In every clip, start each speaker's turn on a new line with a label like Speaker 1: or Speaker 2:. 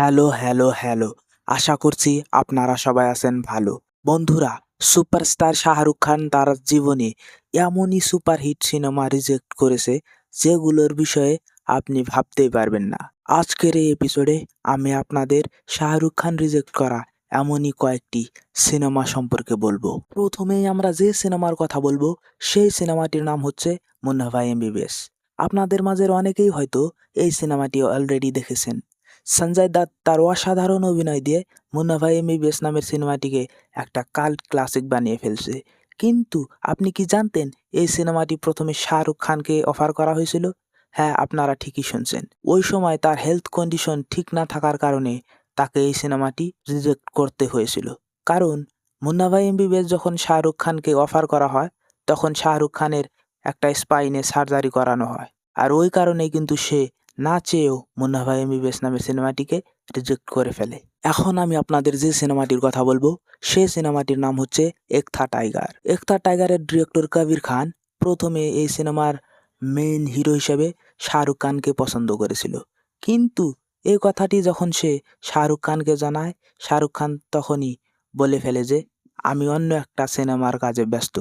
Speaker 1: Hello hello hello. আশা করছি আপনারা সবাই আছেন ভালো। বন্ধুরা, সুপারস্টার শাহরুখ খান তার জীবনে এমনই সুপারহিট সিনেমা রিজেক্ট করেছে যেগুলোর বিষয়ে আপনি ভাবতেই পারবেন না। আজকের এই এপিসোডে আমি আপনাদের শাহরুখ খান রিজেক্ট করা এমনই কয়েকটি সিনেমা সম্পর্কে বলব। প্রথমেই আমরা যে সিনেমার কথা বলব, সেই সিনেমাটির নাম হচ্ছে মুন্না ভাই এমবিবিএস। আপনাদের মাঝের অনেকেই হয়তো এই সিনেমাটি অলরেডি দেখেছেন। সঞ্জয় দত্ত তার অসাধারণ অভিনয় দিয়ে মুন্না ভাই এমবিবিএস নামের সিনেমাটিকে একটা কাল্ট ক্লাসিক বানিয়ে ফেলছে। কিন্তু আপনি কি জানতেন এই সিনেমাটি প্রথমে শাহরুখ খানকে অফার করা হয়েছিল? হ্যাঁ আপনারা ঠিকই শুনছেন। ওই সময় তার হেলথ কন্ডিশন ঠিক না থাকার কারণে তাকে এই সিনেমাটি রিজেক্ট করতে হয়েছিল। কারণ মুন্নাভাই এমবিবিএস যখন শাহরুখ খানকে অফার করা হয়, তখন শাহরুখ খানের একটা স্পাইনে সার্জারি করানো হয়। আর ওই কারণেই কিন্তু সে না চেয়েও মুন্না ভাই এমবিবিএস নামের সিনেমাটিকে রিজেক্ট করে ফেলে। এখন আমি আপনাদের যে সিনেমাটির কথা বলব, সেই সিনেমাটির নাম হচ্ছে একথা টাইগার। একথা টাইগারের ডিরেক্টর কবির খান প্রথমে এই সিনেমার মেইন হিরো হিসেবে শাহরুখ খানকে পছন্দ করেছিল। কিন্তু এই কথাটি যখন সে শাহরুখ খানকে জানায়, শাহরুখ খান তখনই বলে ফেলে যে, আমি অন্য একটা সিনেমার কাজে ব্যস্ত।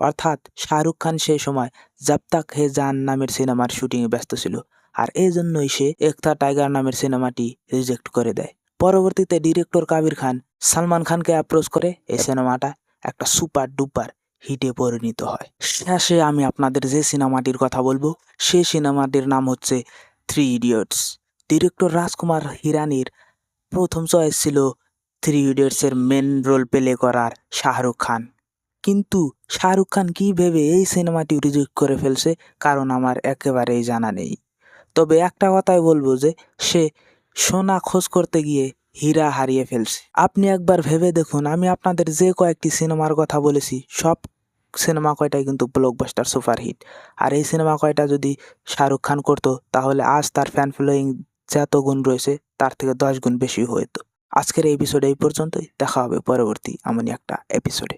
Speaker 1: অর্থাৎ শাহরুখ খান সেই সময় জব তাক হে জান নামের সিনেমার শুটিংয়ে ব্যস্ত ছিল। আর এই জন্যই সে একতা টাইগার নামের সিনেমাটি রিজেক্ট করে দেয়। পরবর্তীতে ডিরেক্টর কাবির খান সালমান খানকে অ্যাপ্রোচ করে এই সিনেমাটা একটা সুপার ডুপার হিটে পরিণত হয়। শেষে আমি আপনাদের যে সিনেমাটির কথা বলব সেই সিনেমাটির নাম হচ্ছে থ্রি ইডিয়টস ডিরেক্টর রাজকুমার হিরানির প্রথম চয়েস ছিল থ্রি ইডিয়টসের মেন রোল প্লে করার শাহরুখ খান। কিন্তু শাহরুখ খান কী ভেবে এই সিনেমাটি রিজেক্ট করে ফেলছে, কারণ আমার একেবারেই জানা নেই। তবে একটা কথাই বলব যে, সে সোনা খোঁজ করতে গিয়ে হীরা হারিয়ে ফেলছে। আপনি একবার ভেবে দেখুন, আমি আপনাদের যে কয়েকটি সিনেমার কথা বলেছি, সব সিনেমা কয়টাই কিন্তু ব্লকবাস্টার সুপারহিট আর এই সিনেমা কয়টা যদি শাহরুখ খান করতো, তাহলে আজ তার ফ্যান ফলোয়িং যত গুণ রয়েছে, তার থেকে দশ গুণ বেশি হতো আজকের এই এপিসোড এই পর্যন্তই, দেখা হবে পরবর্তী এমনই একটা এপিসোডে